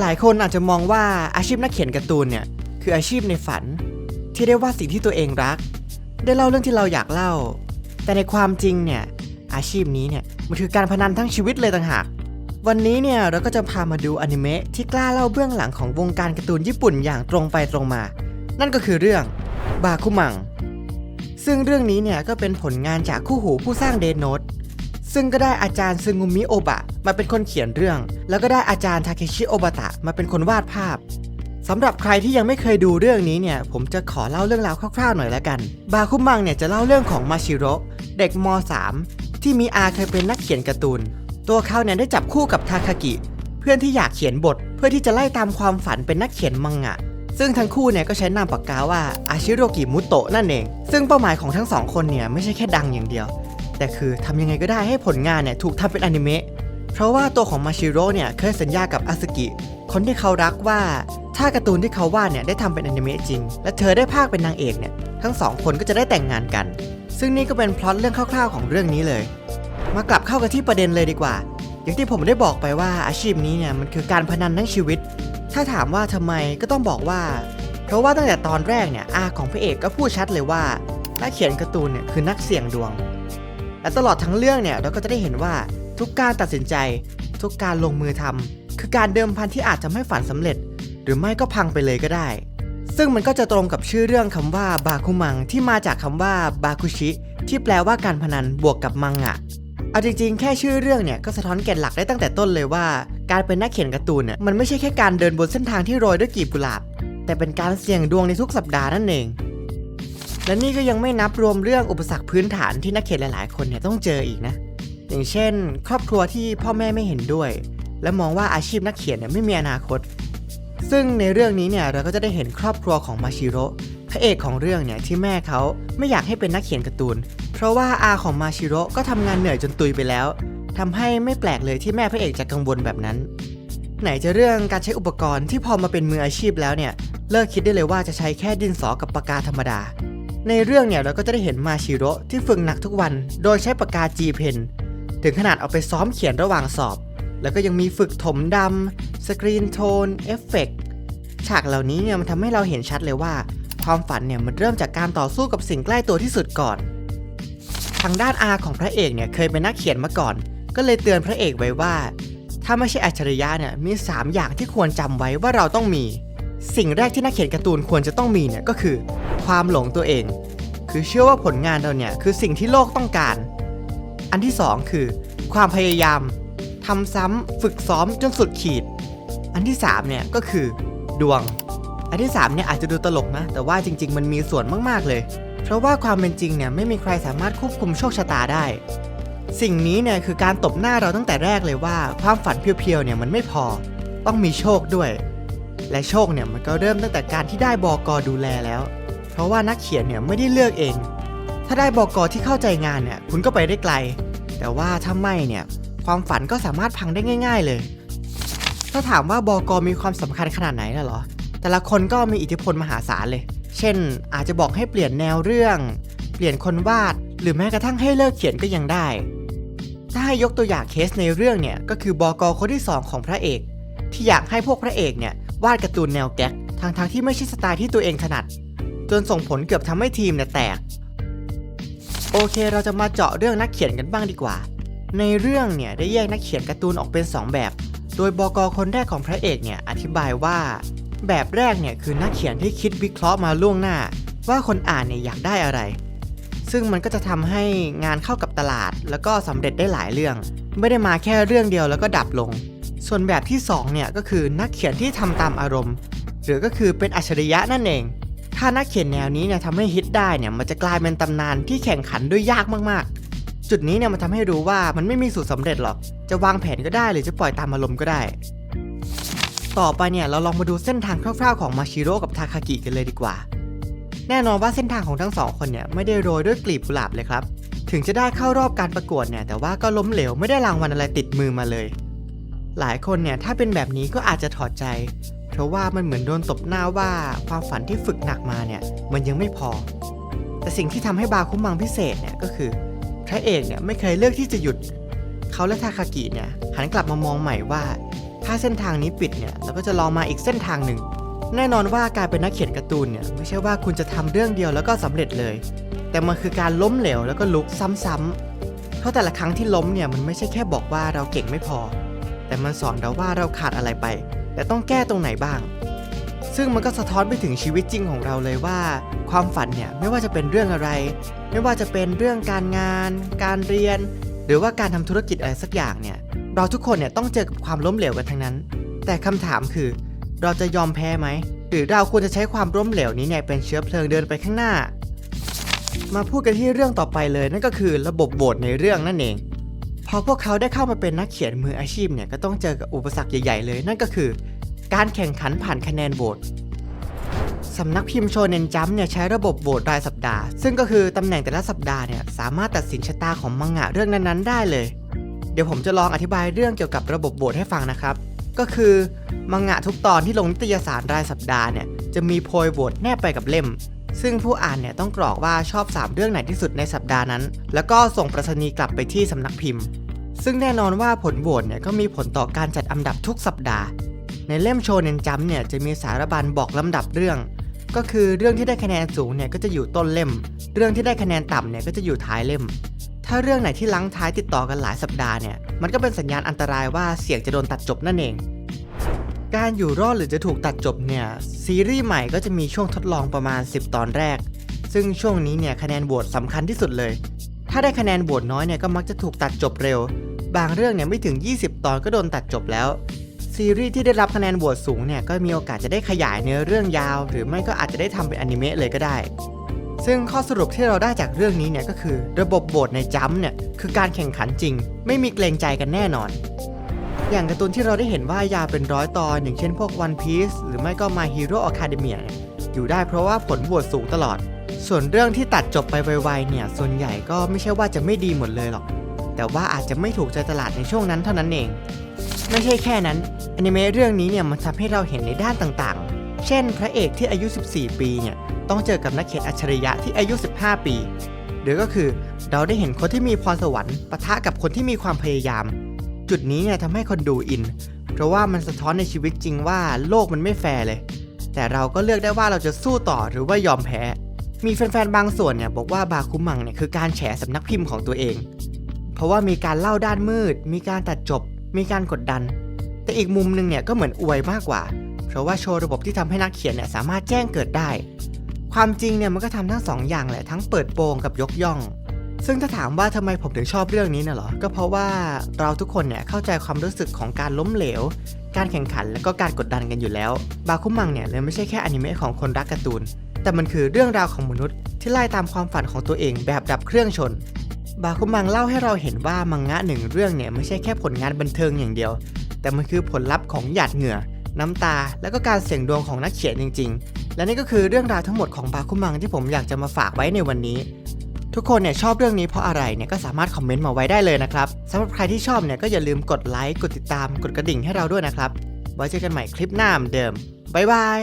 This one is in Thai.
หลายคนอาจจะมองว่าอาชีพนักเขียนการ์ตูนเนี่ยคืออาชีพในฝัน ที่ได้วาดสิ่งที่ตัวเองรัก ได้เล่าเรื่องที่เราอยากเล่า แต่ในความจริงเนี่ยอาชีพนี้เนี่ยมันคือการพนันทั้งชีวิตเลยต่างหากวันนี้เนี่ยเราก็จะพามาดูอนิเมะที่กล้าเล่าเบื้องหลังของวงการการ์ตูนญี่ปุ่นอย่างตรงไปตรงมา นั่นก็คือเรื่องบาคุมังซึ่งเรื่องนี้เนี่ยก็เป็นผลงานจากคู่หูผู้สร้างเดนโนต ซึ่งก็ได้อาจารย์ซึงุมิโอบะมาเป็นคนเขียนเรื่อง แล้วก็ได้อาจารย์ทาเคชิโอบะตะมาเป็นคนวาดภาพสำหรับใครที่ยังไม่เคยดูเรื่องนี้เนี่ย ผมจะขอเล่าเรื่องราวคร่าวๆหน่อยละกัน บาคุมังเนี่ยจะเล่าเรื่องของมาชิโร่เด็กม .3 ที่มีอาเคยเป็นนักเขียนการ์ตูน ตัวเขาเนี่ยได้จับคู่กับทาคากิ เพื่อนที่อยากเขียนบท เพื่อที่จะไล่ตามความฝันเป็นนักเขียนมังงะ ซึ่งทั้งคู่เนี่ยก็ใช้นามปากกาว่าอาชิโรกิมุโตะนั่นเอง ซึ่งเป้าหมายของทั้งสองคนเนี่ยไม่ใช่แค่ดังอย่างเดียว แต่คือทำยังไงก็ได้ให้ผลงานเนี่ยถูกทำเป็นอนิเมะเพราะว่าตัวของมาชิโร่เนี่ยเคยสัญญากับอาสกิ คนที่เขารักว่าถ้าการ์ตูนที่เขาวาดเนี่ยได้ทำเป็นอนิเมะจริง และเธอได้ภาคเป็นนางเอกเนี่ยทั้งสองคนก็จะได้แต่งงานกัน ซึ่งนี่ก็เป็นพล็อตเรื่องคร่าวๆของเรื่องนี้เลย มากลับเข้ากันที่ประเด็นเลยดีกว่า อย่างที่ผมได้บอกไปว่าอาชีพนี้เนี่ยมันคือการพนันทั้งชีวิต ถ้าถามว่าทำไมก็ต้องบอกว่า เพราะว่าตั้งแต่ตอนแรกเนี่ยอาของพระเอกก็พูดชัดเลยว่านักเขียนการ์ตูนเนี่ยคือนักเสี่ยงดวง และตลอดทั้งเรื่องเนี่ยเราก็จะได้เห็นว่าทุกการตัดสินใจ ทุกการลงมือทำคือการเดิมพันที่อาจจะไม่ฝันสำเร็จ หรือไม่ก็พังไปเลยก็ได้ ซึ่งมันก็จะตรงกับชื่อเรื่องคำว่าบาคุมังที่มาจากคำว่าบาคุชิ ที่แปลว่าการพนันบวกกับมังงะเอาจริงๆ แค่ชื่อเรื่องเนี่ยก็สะท้อนแก่นหลักได้ตั้งแต่ต้นเลยว่า การเป็นนักเขียนการ์ตูนเนี่ยมันไม่ใช่แค่การเดินบนเส้นทางที่โรยด้วยกลีบกุหลาบ แต่เป็นการเสี่ยงดวงในทุกสัปดาห์นั่นเอง และนี่ก็ยังไม่นับรวมเรื่องอุปสรรคพื้นฐานที่นักเขียนหลาย ๆ คนเนี่ยต้องเจออีกนะ อย่างเช่น ครอบครัวที่พ่อแม่ไม่เห็นด้วย และมองว่าอาชีพนักเขียนเนี่ยไม่มีอนาคต ซึ่งในเรื่องนี้เนี่ยเราก็จะได้เห็นครอบครัวของมาชิโร่พระเอกของเรื่องเนี่ยที่แม่เขาไม่อยากให้เป็นนักเขียนการ์ตูน เพราะว่าอาของมาชิโร่ก็ทำงานเหนื่อยจนตุยไปแล้วทำให้ไม่แปลกเลยที่แม่พระเอกจะกังวลแบบนั้น ไหนจะเรื่องการใช้อุปกรณ์ที่พอมาเป็นมืออาชีพแล้วเนี่ยเลิกคิดได้เลยว่าจะใช้แค่ดินสอกับปากกาธรรมดา ในเรื่องเนี่ยเราก็จะได้เห็นมาชิโร่ที่ฝึกหนักทุกวัน โดยใช้ปากกา G Pen ถึงขนาดเอาไปซ้อมเขียนระหว่างสอบ แล้วก็ยังมีฝึกถมดำสกรีนโทนเอฟเฟกฉากเหล่านี้เนี่ยมันทำให้เราเห็นชัดเลยว่า ความฝันเนี่ยมันเริ่มจากการต่อสู้กับสิ่งใกล้ตัวที่สุดก่อน ทางด้านอาของพระเอกเนี่ยเคยเป็นนักเขียนมาก่อน ก็เลยเตือนพระเอกไว้ว่า ถ้าไม่ใช่อัจฉริยะเนี่ยมี 3 อย่างที่ควรจำไว้ว่าเราต้องมี สิ่งแรกที่นักเขียนการ์ตูนควรจะต้องมีเนี่ยก็คือ ความหลงตัวเอง คือเชื่อว่าผลงานเราเนี่ยคือสิ่งที่โลกต้องการ อันที่ 2 คือ ความพยายามทำซ้ำฝึกซ้อมจนสุดขีด อันที่3เนี่ยก็คือ ดวง อันที่3เนี่ยอาจจะดูตลกนะ แต่ว่าจริง ๆ มันมีส่วนมากๆเลย เพราะว่าความเป็นจริงเนี่ยไม่มีใครสามารถควบคุมโชคชะตาได้ สิ่งนี้เนี่ยคือการตบหน้าเราตั้งแต่แรกเลยว่า ความฝันเพียวๆเนี่ยมันไม่พอ ต้องมีโชคด้วย และโชคเนี่ยมันก็เริ่มตั้งแต่การที่ได้บอกอดูแลแล้ว เพราะว่านักเขียนเนี่ยไม่ได้เลือกเอง ถ้าได้บอกอที่เข้าใจงานเนี่ยคุณก็ไปได้ไกล แต่ว่าถ้าไม่เนี่ยความฝันก็สามารถพังได้ง่าย ๆ เลย ถ้าถามว่าบอกอมีความสำคัญขนาดไหนล่ะหรอ แต่ละคนก็มีอิทธิพลมหาศาลเลย เช่น อาจจะบอกให้เปลี่ยนแนวเรื่อง เปลี่ยนคนวาด หรือแม้กระทั่งให้เลิกเขียนก็ยังได้ ถ้าให้ยกตัวอย่างเคสในเรื่องเนี่ยก็คือบอกอคนที่สองของพระเอก ที่อยากให้พวกพระเอกเนี่ย วาดการ์ตูนแนวแก๊กทางทางๆที่ไม่ใช่สไตล์ที่ตัวเองถนัด จนส่งผลเกือบทำให้ทีมเนี่ยแตก โอเคเราจะมาเจาะเรื่องนักเขียนกันบ้างดีกว่า ในเรื่องเนี่ยได้แยกนักเขียนการ์ตูนออกเป็น 2 แบบ โดยบอกคนแรกของพระเอกเนี่ยอธิบายว่า แบบแรกเนี่ยคือนักเขียนที่คิดวิเคราะห์มาล่วงหน้า ว่าคนอ่านเนี่ยอยากได้อะไร ซึ่งมันก็จะทำให้งานเข้ากับตลาด แล้วก็สำเร็จได้หลายเรื่อง ไม่ได้มาแค่เรื่องเดียวแล้วก็ดับลง ส่วนแบบที่ 2 เนี่ยก็คือนักเขียนที่ทำตามอารมณ์ หรือก็คือเป็นอัจฉริยะนั่นเอง ถ้านักเขียนแนวนี้เนี่ยทำให้ฮิตได้เนี่ยมันจะกลายเป็นตำนานที่แข่งขันด้วยยากมากๆ จุดนี้เนี่ยมันทำให้รู้ว่ามันไม่มีสูตรสำเร็จหรอก จะวางแผนก็ได้หรือจะปล่อยตามอารมณ์ก็ได้ ต่อไปเนี่ยเราลองมาดูเส้นทางคร่าวๆของมาชิโร่กับทาคากิกันเลยดีกว่า แน่นอนว่าเส้นทางของทั้งสองคนเนี่ยไม่ได้โรยด้วยกลีบกุหลาบเลยครับ ถึงจะได้เข้ารอบการประกวดเนี่ยแต่ว่าก็ล้มเหลวไม่ได้รางวัลอะไรติดมือมาเลย หลายคนเนี่ยถ้าเป็นแบบนี้ก็อาจจะถอดใจ เพราะว่ามันเหมือนโดนตบหน้าว่าความฝันที่ฝึกหนักมาเนี่ยมันยังไม่พอ แต่สิ่งที่ทำให้บาคุมังพิเศษเนี่ยก็คือพระเอกเนี่ยไม่เคยเลือกที่จะหยุด เขาและทาคากิเนี่ยหันกลับมามองใหม่ว่า ถ้าเส้นทางนี้ปิดเนี่ยเราก็จะลองมาอีกเส้นทางหนึ่ง แน่นอนว่าการเป็นนักเขียนการ์ตูนเนี่ยไม่ใช่ว่าคุณจะทำเรื่องเดียวแล้วก็สำเร็จเลย แต่มันคือการล้มเหลวแล้วก็ลุกซ้ำๆเพราะแต่ละครั้งที่ล้มเนี่ยมันไม่ใช่แค่บอกว่าเราเก่งไม่พอ แต่มันสอนเราว่าเราขาดอะไรไปแต่ต้องแก้ตรงไหนบ้าง ซึ่งมันก็สะท้อนไปถึงชีวิตจริงของเราเลยว่า ความฝันเนี่ยไม่ว่าจะเป็นเรื่องอะไร ไม่ว่าจะเป็นเรื่องการงาน การเรียน หรือว่าการทำธุรกิจอะไรสักอย่างเนี่ยเราทุกคนเนี่ยต้องเจอกับความล้มเหลวกันทั้งนั้น แต่คำถามคือ เราจะยอมแพ้ไหมหรือเราควรจะใช้ความล้มเหลวนี้เนี่ยเป็นเชื้อเพลิงเดินไปข้างหน้า มาพูดกันที่เรื่องต่อไปเลยนั่นก็คือระบบโหวตในเรื่องนั่นเอง พอพวกเขาได้เข้ามาเป็นนักเขียนมืออาชีพเนี่ยก็ต้องเจอกับอุปสรรคใหญ่ ๆ เลย นั่นก็คือ การแข่งขันผ่านคะแนนโหวตสำนักพิมพ์โชเนนจัมเนี่ยใช้ระบบโหวตรายสัปดาห์ ซึ่งก็คือตำแหน่งแต่ละสัปดาห์เนี่ยสามารถตัดสินชะตาของมังงะเรื่องนั้นๆ ได้เลย เดี๋ยวผมจะลองอธิบายเรื่องเกี่ยวกับระบบโหวตให้ฟังนะครับ ก็คือมังงะทุกตอนที่ลงนิตยสารรายสัปดาห์เนี่ยจะมีโพยโหวตแนบไปกับเล่ม ซึ่งผู้อ่านเนี่ยต้องกรอกว่าชอบ 3 เรื่องไหนที่สุดในสัปดาห์นั้น แล้วก็ส่งประษณีกลับไปที่สำนักพิมพ์ ซึ่งแน่นอนว่าผลโหวตเนี่ยก็มีผลต่อการจัดอันดับทุกสัปดาห์ ในเล่มโชเนนจัมเนี่ยจะมีสารบัญบอกลำดับเรื่อง ก็คือเรื่องที่ได้คะแนนสูงเนี่ยก็จะอยู่ต้นเล่ม เรื่องที่ได้คะแนนต่ำเนี่ยก็จะอยู่ท้ายเล่ม ถ้าเรื่องไหนที่ลังท้ายติดต่อกันหลายสัปดาห์เนี่ยมันก็เป็นสัญญาณอันตรายว่าเสียงจะโดนตัดจบนั่นเอง การอยู่รอดหรือจะถูกตัดจบเนี่ย ซีรีส์ใหม่ก็จะมีช่วงทดลองประมาณ 10 ตอนแรก ซึ่งช่วงนี้เนี่ยคะแนนโหวตสำคัญที่สุดเลย ถ้าได้คะแนนโหวตน้อยเนี่ยก็มักจะถูกตัดจบเร็ว บางเรื่องเนี่ยไม่ถึง 20 ตอนก็โดนตัดจบแล้ว ซีรีส์ที่ได้รับคะแนนโหวตสูงเนี่ยก็มีโอกาสจะได้ขยายเนื้อเรื่องยาว หรือไม่ก็อาจจะได้ทำเป็นอนิเมะเลยก็ได้ ซึ่งข้อสรุปที่เราได้จากเรื่องนี้เนี่ยก็คือ ระบบโหวตในจัมเนี่ยคือการแข่งขันจริง ไม่มีเกรงใจกันแน่นอน อย่างการ์ตูนที่เราได้เห็นว่ายาวเป็นร้อยตอน อย่างเช่นพวก One Piece หรือไม่ก็ My Hero Academia อยู่ได้เพราะว่าผลโหวตสูงตลอด ส่วนเรื่องที่ตัดจบไปไวๆเนี่ย ส่วนใหญ่ก็ไม่ใช่ว่าจะไม่ดีหมดเลยหรอก แต่ว่าอาจจะไม่ถูกใจตลาดในช่วงนั้นเท่านั้นเอง ไม่ใช่แค่นั้นอนิเมะเรื่องนี้เนี่ยมันทำให้เราเห็นในด้านต่างๆ เช่น พระเอกที่อายุ 14 ปีเนี่ยต้องเจอกับนักเขียนอัจฉริยะที่อายุ 15 ปีหรือก็คือเราได้เห็นคนที่มีพรสวรรค์ปะทะกับคนที่มีความพยายาม จุดนี้เนี่ยทำให้คนดูอิน เพราะว่ามันสะท้อนในชีวิตจริงว่าโลกมันไม่แฟร์เลย แต่เราก็เลือกได้ว่าเราจะสู้ต่อหรือว่ายอมแพ้ มีแฟนๆบางส่วนเนี่ยบอกว่าบาคุมังเนี่ยคือการแฉสำนักพิมพ์ของตัวเอง เพราะว่ามีการเล่าด้านมืด มีการตัดจบ มีการกดดัน แต่อีกมุมหนึงเนี่ยก็เหมือนอวยมากกว่า เพราะว่าโชว์ระบบที่ทำให้นักเขียนเนี่ยสามารถแจ้งเกิดได้ ความจริงเนี่ยมันก็ทำทั้งสองอย่างแหละทั้งเปิดโปงกับยกย่อง ซึ่งถ้าถามว่าทำไมผมถึงชอบเรื่องนี้น่ะเหรอ ก็เพราะว่าเราทุกคนเนี่ยเข้าใจความรู้สึกของการล้มเหลว การแข่งขันและก็การกดดันกันอยู่แล้ว บาคุมังเนี่ยเลยไม่ใช่แค่อนิเมะของคนรักการ์ตูน แต่มันคือเรื่องราวของมนุษย์ ที่ไล่ตามความฝันของตัวเองแบบดับเครื่องชน บาคุมังเล่าให้เราเห็นว่ามังงะหนึ่งเรื่องเนี่ยไม่ใช่แค่ผลงานบันเทิงอย่างเดียว แต่มันคือผลลัพธ์ของหยาดเหงื่อ น้ำตา และก็การเสี่ยงดวงของนักเขียนจริง ๆ และนี่ก็คือเรื่องราวทั้งหมดของบาคุมังที่ผมอยากจะมาฝากไว้ในวันนี้ ทุกคนเนี่ยชอบเรื่องนี้เพราะอะไรเนี่ยก็สามารถคอมเมนต์มาไว้ได้เลยนะครับสำหรับใครที่ชอบเนี่ยก็อย่าลืมกดไลค์กดติดตามกดกระดิ่งให้เราด้วยนะครับไว้เจอกันใหม่คลิปหน้าเหมือนเดิมบ๊ายบาย